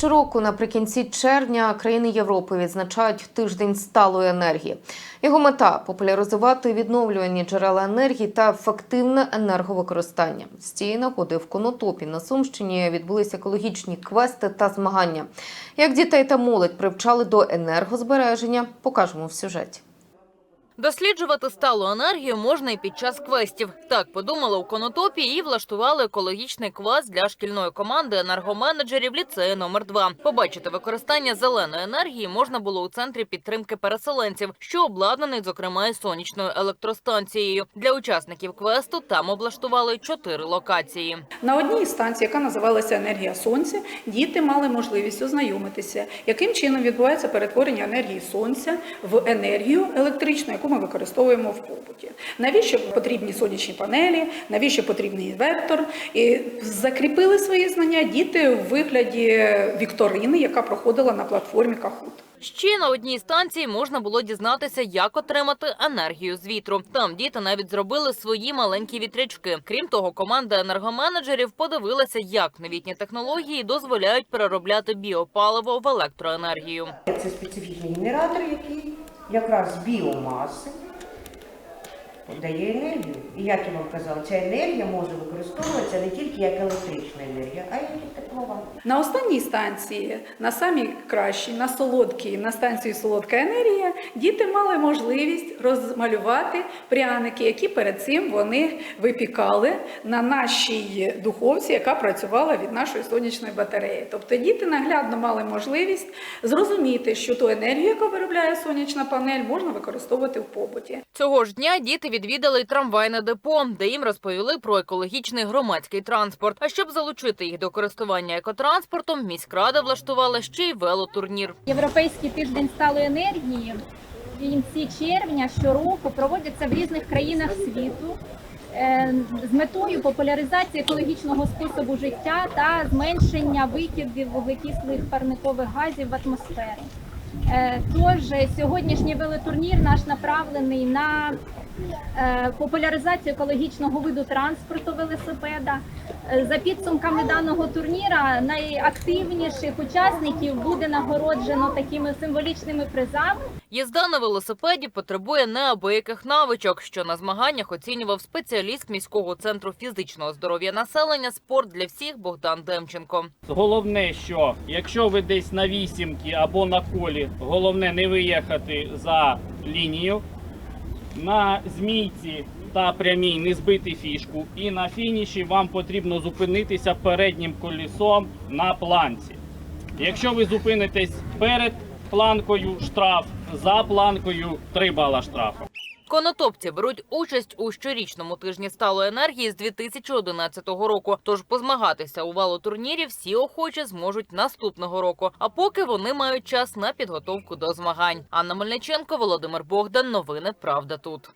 Щороку наприкінці червня країни Європи відзначають тиждень сталої енергії. Його мета популяризувати відновлювані джерела енергії та ефективне енерговикористання. З цієї нагоди в Конотопі на Сумщині відбулися екологічні квести та змагання. Як дітей та молодь привчали до енергозбереження, покажемо в сюжеті. Досліджувати сталу енергію можна і під час квестів. Так подумали у Конотопі і влаштували екологічний квест для шкільної команди енергоменеджерів ліцею номер 2 Побачити використання зеленої енергії можна було у центрі підтримки переселенців, що обладнаний, зокрема, і сонячною електростанцією. Для учасників квесту там облаштували чотири локації. На одній із станцій, яка називалася Енергія Сонця, діти мали можливість ознайомитися, яким чином відбувається перетворення енергії сонця в енергію електричну, яку ми використовуємо в побуті. Навіщо потрібні сонячні панелі, навіщо потрібний інвертор? І закріпили свої знання діти в вигляді вікторини, яка проходила на платформі Кахут. Ще на одній станції можна було дізнатися, як отримати енергію з вітру. Там діти навіть зробили свої маленькі вітрячки. Крім того, команда енергоменеджерів подивилася, як новітні технології дозволяють переробляти біопаливо в електроенергію. Це специфічний генератор, який якраз біомаси дає енергію. І як я вам казала, ця енергія може використовуватися не тільки як електрична енергія, а й теплова. На останній станції, на самій кращій, на солодкій, на станції Солодка енергія, діти мали можливість розмалювати пряники, які перед цим вони випікали на нашій духовці, яка працювала від нашої сонячної батареї. Тобто діти наглядно мали можливість зрозуміти, що ту енергію, яку виробляє сонячна панель, можна використовувати в побуті. Цього ж дня діти відвідали трамвайне депо, де їм розповіли про екологічний громадський транспорт. А щоб залучити їх до користування екотранспортом, міськрада влаштувала ще й велотурнір. Європейський тиждень сталої енергії в кінці червня щороку проводяться в різних країнах світу е, з метою популяризації екологічного способу життя та зменшення викидів вуглекислих парникових газів в атмосферу. Е, Тож сьогоднішній велотурнір наш направлений на е, популяризацію екологічного виду транспорту велосипеда. Е, За підсумками даного турніра найактивніших учасників буде нагороджено такими символічними призами. Їзда на велосипеді потребує неабияких навичок, що на змаганнях оцінював спеціаліст міського центру фізичного здоров'я населення спорт для всіх Богдан Демченко. Головне, що якщо ви десь на вісімки або на колі, головне не виїхати за лінію. На змійці та прямій не збити фішку. І на фініші вам потрібно зупинитися переднім колісом на планці. Якщо ви зупинитесь перед планкою штраф, за планкою 3 бала штрафу. Конотопці беруть участь у щорічному тижні сталої енергії з 2011 року. Тож позмагатися у валотурнірі всі охочі зможуть наступного року. А поки вони мають час на підготовку до змагань. Анна Мельниченко, Володимир Богдан. Новини Правда тут.